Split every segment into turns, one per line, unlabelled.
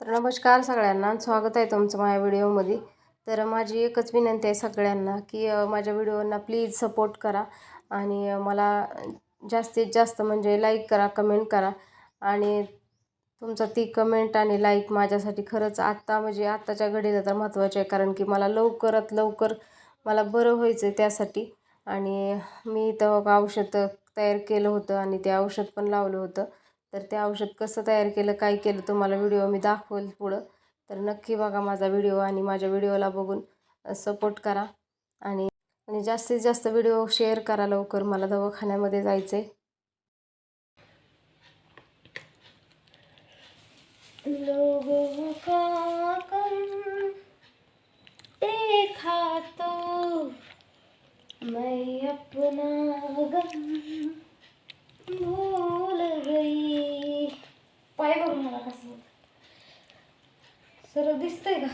तर नमस्कार सगळ्यांना स्वागत आहे तुमचं माझ्या व्हिडिओमध्ये. तर माझी एकच विनंती आहे सगळ्यांना की माझ्या व्हिडिओंना प्लीज सपोर्ट करा आणि मला जास्तीत जास्त म्हणजे लाईक करा कमेंट करा. आणि तुमचं ती कमेंट आणि लाईक माझ्यासाठी खरंच आत्ता म्हणजे आत्ताच्या घडीला तर महत्त्वाचे आहे. कारण की मला लवकरात लवकर मला बरं व्हायचं आहे त्यासाठी. आणि मी इथं औषध तयार केलं होतं आणि ते औषध पण लावलं होतं. तर ते औषध कसं तयार केलं काय केलं तुम्हाला व्हिडिओ मी दाखवेल पुढं. तर नक्की बघा माझा व्हिडिओ आणि माझ्या व्हिडिओला बघून सपोर्ट करा. आणि आणि जास्तीत जास्त व्हिडिओ शेअर करा लवकर. मला दवाखान्यामध्ये जायचं आहे लोगों का कम देखा तो मैं अपना गम भूल गई पाय बघून मला कसं सर सरळ दिसतंय का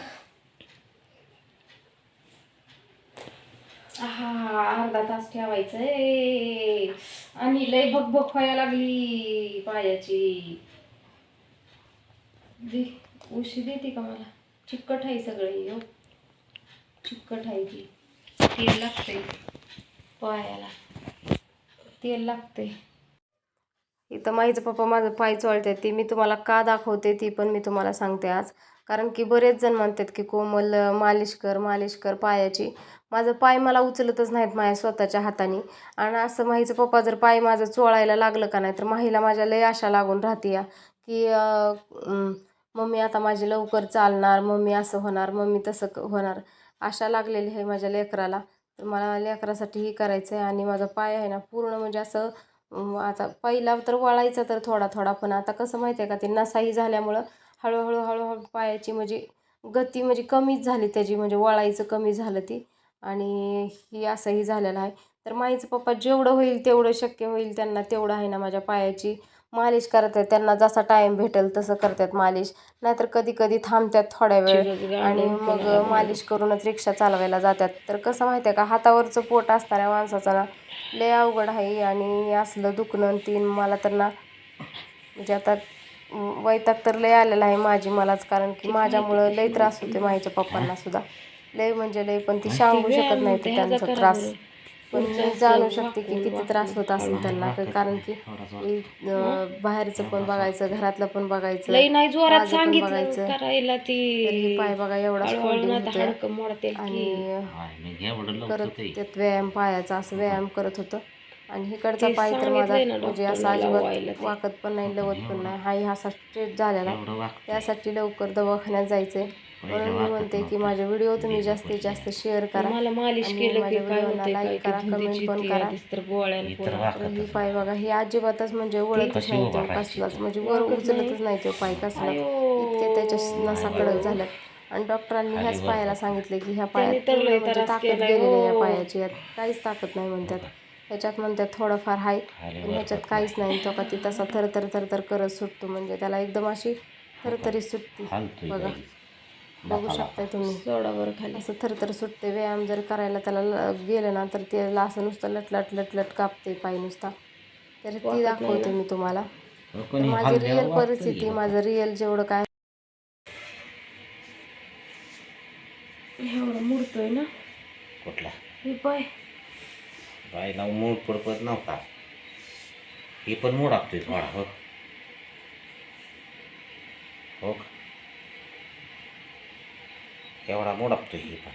हा अर्धा तास ठेवायचंय आणि लय भगभग व्हायला लागली पायाची दे उशी देते का मला? चिकट आहे सगळी हो चिकट आहे ती. तेल लागतंय पायाला. तेल लागतंय. इथं माहीचं पप्पा माझं पाय चोळते ती मी तुम्हाला का दाखवते ती पण मी तुम्हाला सांगते आज. कारण की बरेच जण म्हणतात की कोमल मालिश कर मालिश कर पायाची. माझं पाय मला उचलतच नाहीत माझ्या स्वतःच्या हाताने. आणि असं माहीचं पप्पा जर पाय माझं चोळायला लागलं का नाही तर माहीला माझ्या लय आशा लागून राहते या. की मम्मी आता माझी लवकर चालणार मम्मी असं होणार मम्मी तसं क- होणार. आशा लागलेली आहे माझ्या लेकराला. तर मला लेकरासाठी हे करायचं आहे आणि माझा पाय आहे ना पूर्ण म्हणजे असं आता पहिला तर वळायचा तर थोडा थोडा पण आता कसं माहिती आहे का ते नसाही झाल्यामुळं हळूहळू हळूहळू पायाची म्हणजे गती म्हणजे कमीच झाली त्याची म्हणजे वळायचं कमी झालं ती. आणि ही असंही झालेलं आहे. तर माईचं पप्पा जेवढं होईल तेवढं शक्य होईल त्यांना तेवढं आहे ना माझ्या पायाची. मालिश करतात त्यांना जसा टाईम भेटेल तसं करतात मालिश. नाहीतर कधी कधी थांबतात थोड्या वेळ आणि मग मालिश करूनच रिक्षा चालवायला जातात. तर कसं माहिती आहे का हातावरचं पोट असणाऱ्या माणसाचा ना लय अवघड आहे आणि असलं दुखणं आणि तीन मला तर ना म्हणजे आता वैताग तर लय आलेला आहे माझी मलाच कारण की माझ्यामुळं लय त्रास होते माझ्या पप्पांना सुद्धा. लय म्हणजे लय पण ती सांगू शकत नाही ते त्यांचा त्रास. मी जाणू शकते की किती त्रास होत असेल त्यांना कारण की हे, बाहेरचं पण बघायचं घरातलं पण बघायचं
लई नाही जोरात
माझं पण
सांगितलं
बघायचं.
करायला
तर हे
ती
पाय बघा एवढा आणि करत त्यात व्यायाम पायाचा असं व्यायाम करत होतं. आणि इकडचा पाय तर माझा म्हणजे असा अजिबात
ते.
वाकत पण नाही लवत पण नाही. हाही असा स्ट्रेट झालेला. आहे. त्यासाठी लवकर दवाखान्यात जायचंय. म्हणून मी म्हणते की माझे व्हिडिओ तुम्ही जास्तीत जास्त शेअर करा.
मला मालिश केलं की काय
लाईक करा कमेंट पण करा. ही पाय बघा ही अजिबातच म्हणजे वळतच नाही तो कसलाच म्हणजे वर उचलतच नाही. तो पाय कसला. इतके त्याच्या नसा कडक झाल्यात. आणि डॉक्टरांनी ह्याच पायाला सांगितले की ह्या पायात म्हणजे ताकद गेलेली आहे या
हो.
पायाची. यात काहीच ताकद नाही म्हणतात. ह्याच्यात म्हणतात थोडंफार आहे पण ह्याच्यात काहीच नाही. तो का ती तसा थरथर थरथर करत सुटतो. म्हणजे त्याला एकदम अशी थरथरी सुटते. बघा. बघू शकताय तुम्ही.
सोडावर खाली.
असं थरथर सुटते व्यायाम जर करायला त्याला गेलं ना तर त्याला असं नुसतं लटलट लटलट कापते पाय नुसता. तर ती दाखवते मी तुम्हाला. माझी रिअल परिस्थिती माझं रिअल जेवढं काय
एवढं मुडतोय ना?
कुठला?
हे पाय.
मूळ पडपत नव्हता. ही पण मूळ आपतोय थोडा हो. हो का? एवढा मूड आपतोय ही पण.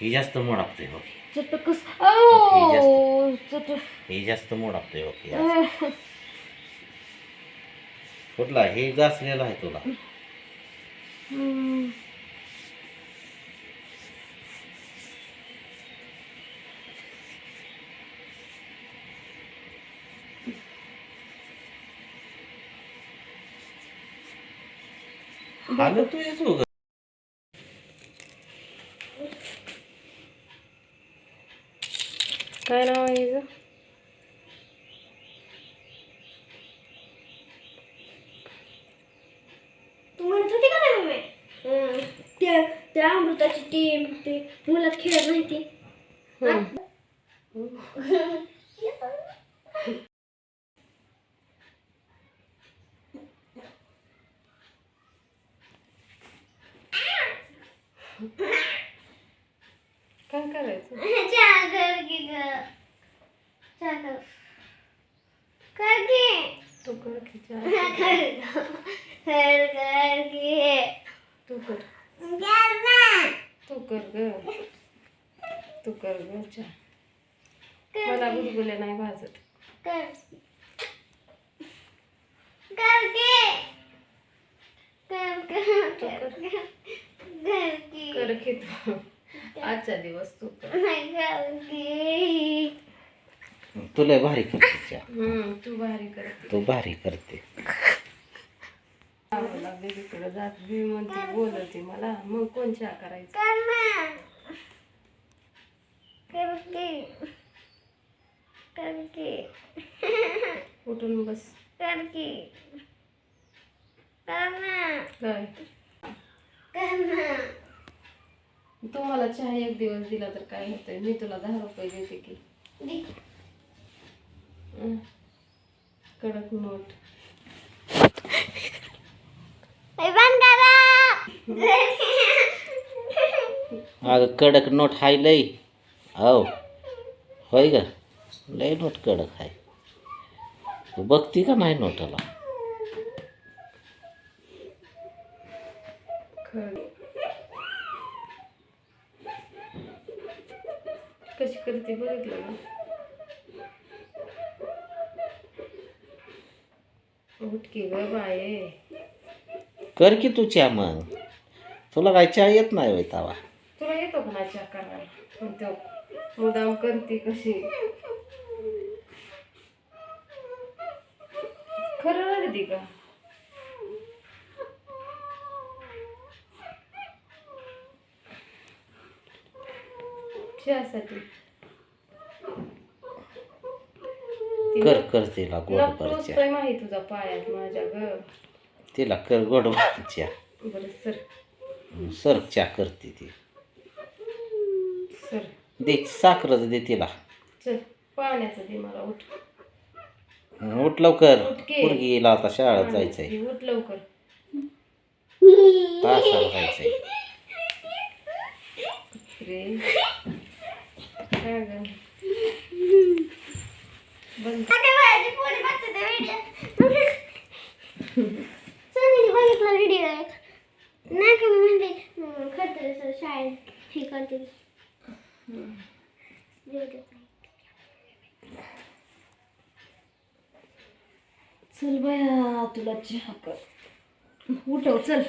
ही जास्त मूड आपतोय हो
चटकस ओ
ही जास्त मूड आपतोय ही जास्त. कुठला? हे गासलेला आहे तुला. आलं तू येतो ग
काय नाव आहे हिचं?
तू म्हणत होती का नाही मम्मी अं, त्या त्या अमृताची टीम ते मुलात खेळत नाही ती काय करायचं?
चहा कर की ग चहा कर. कर. की
तू कर. की चहा.
कर. की
तू कर. तू कर ग. तू कर ग चहा. मला गुलगुले नाही भाजत.
कर. कर की कर कर कर. कर. की
कर की तू. आजचा दिवस तू कर.
नाही कर की
तुला भारी करते चहा.
हम्म तू भारी करते.
तू भारी करते.
बेबीकडे जात बी म्हणते बोलते मला. मग कोण चहा करायचं
कर ना कर की कर की
उठून बस. काय?
कर ना
तू मला चहा एक दिवस दिला तर काय होतंय? मी तुला दहा रुपये देते की. कडक नोट
ए, बंद करा
अगं कडक नोट हाय लई. हो होय ग? लय नोट कडक हाय. तू बघती का नाही नोटाला?
कशी करते बघितलं उठकी ग बाये.
कर की तू मग. तुला काय चहा येत नाही होय तवा?
तुला येतो का करायला? पण तो मुदाम करते कशी? खरं रडती का? चहासाठी.
कर कर तिला गोड
नक
भर चहा.
टोचतोय माही तुझा पायात माझ्या ग.
तिला कर गोड भर चहा.
बरं सर
सर चहा करते ती.
सर.
दे साखरच दे तिला.
चल पाण्याचं दे मला उठ.
उठ लवकर.
उठ की.
पोरगीला आता शाळेत जायचंय.
पाण्याचं दे, उठ लवकर.
तासाला जायचंय.
रे. काय ग? बंद.
व्हिडिओ सनीने बघितला व्हिडिओ एक नाही का मी म्हणते खरं सर शाळेत हे करते
चल बया तुला चहा कर. उठव चल.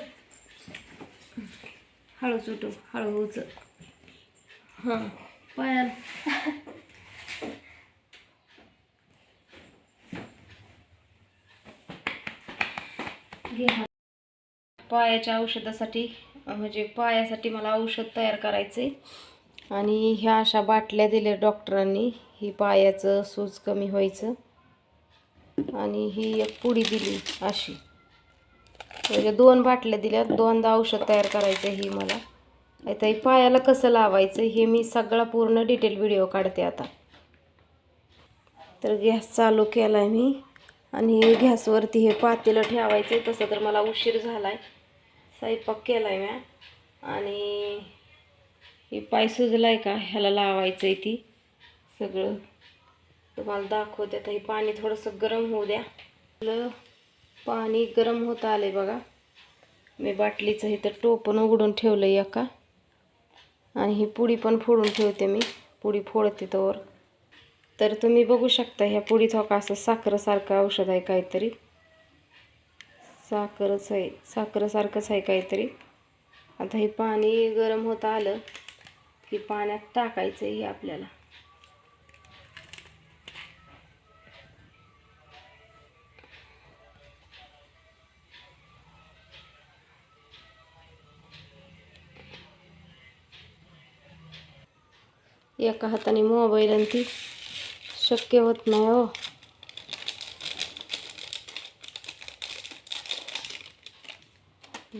हळूच उठव हळू चल हां पायाला घे हा. पायाच्या औषधासाठी म्हणजे पायासाठी मला औषध तयार करायचं आहे आणि ह्या अशा बाटल्या दिल्या डॉक्टरांनी ही पायाचं सूज कमी व्हायचं. आणि ही एक पुडी दिली अशी. म्हणजे दोन बाटल्या दिल्या दोनदा औषध तयार करायचं ही मला. आता पायाला कसं लावायचं हे मी सगळा पूर्ण डिटेल व्हिडिओ काढते आता. तर गॅस चालू केला आहे मी. आणि गॅसवरती हे पातेलं ठेवायचं आहे तसं तर मला उशीर झाला आहे स्वयंपाक केला आहे म्या. आणि हे पाय सुजला आहे का? ह्याला लावायचं आहे ती सगळं. तुम्हाला दाखवते आता. हे पाणी थोडंसं गरम होऊ द्या. पाणी गरम होत आलं बघा. मी बाटलीचं हे तर टोपण उघडून ठेवलं एका. आणि ही पुडी पण फोडून ठेवते मी. पुडी फोडते तोवर. तर तुम्ही बघू शकता ह्या पुडीत हो का असं साखरेसारखं औषध आहे काहीतरी. साखरच आहे. साखरेसारखंच आहे काहीतरी. आता हे पाणी गरम होत आलं की पाण्यात टाकायचं आहे हे आपल्याला. एका हाताने मोबाईल आणि ती शक्य होत नाही हो.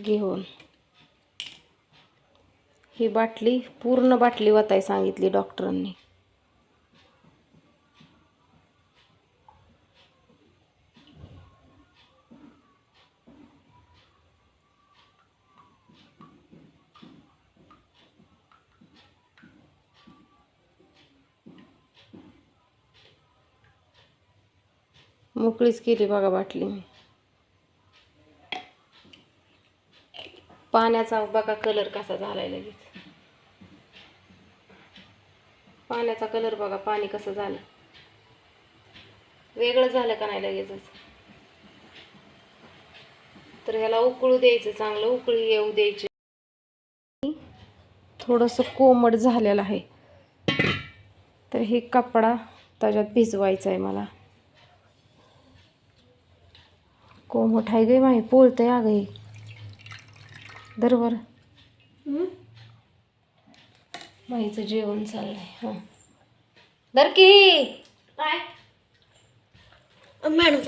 घेऊन. ही बाटली पूर्ण बाटली वताय सांगितली डॉक्टरांनी. मोकळीच केली बघा बाटली मी. पाण्याचा बघा कलर कसा झालाय लगेच. पाण्याचा कलर बघा पाणी कसं झालं वेगळं झालं का नाही लगेचच तर ह्याला उकळू द्यायचं चांगलं उकळी येऊ द्यायची. थोडंसं कोमट झालेलं आहे. तर हे कपडा त्याच्यात भिजवायचा आहे मला. कोमट आहे गे माही पोळतंय अगं हे बरोबर माईचं जेवण चाललंय हां. दर की
काय मॅडम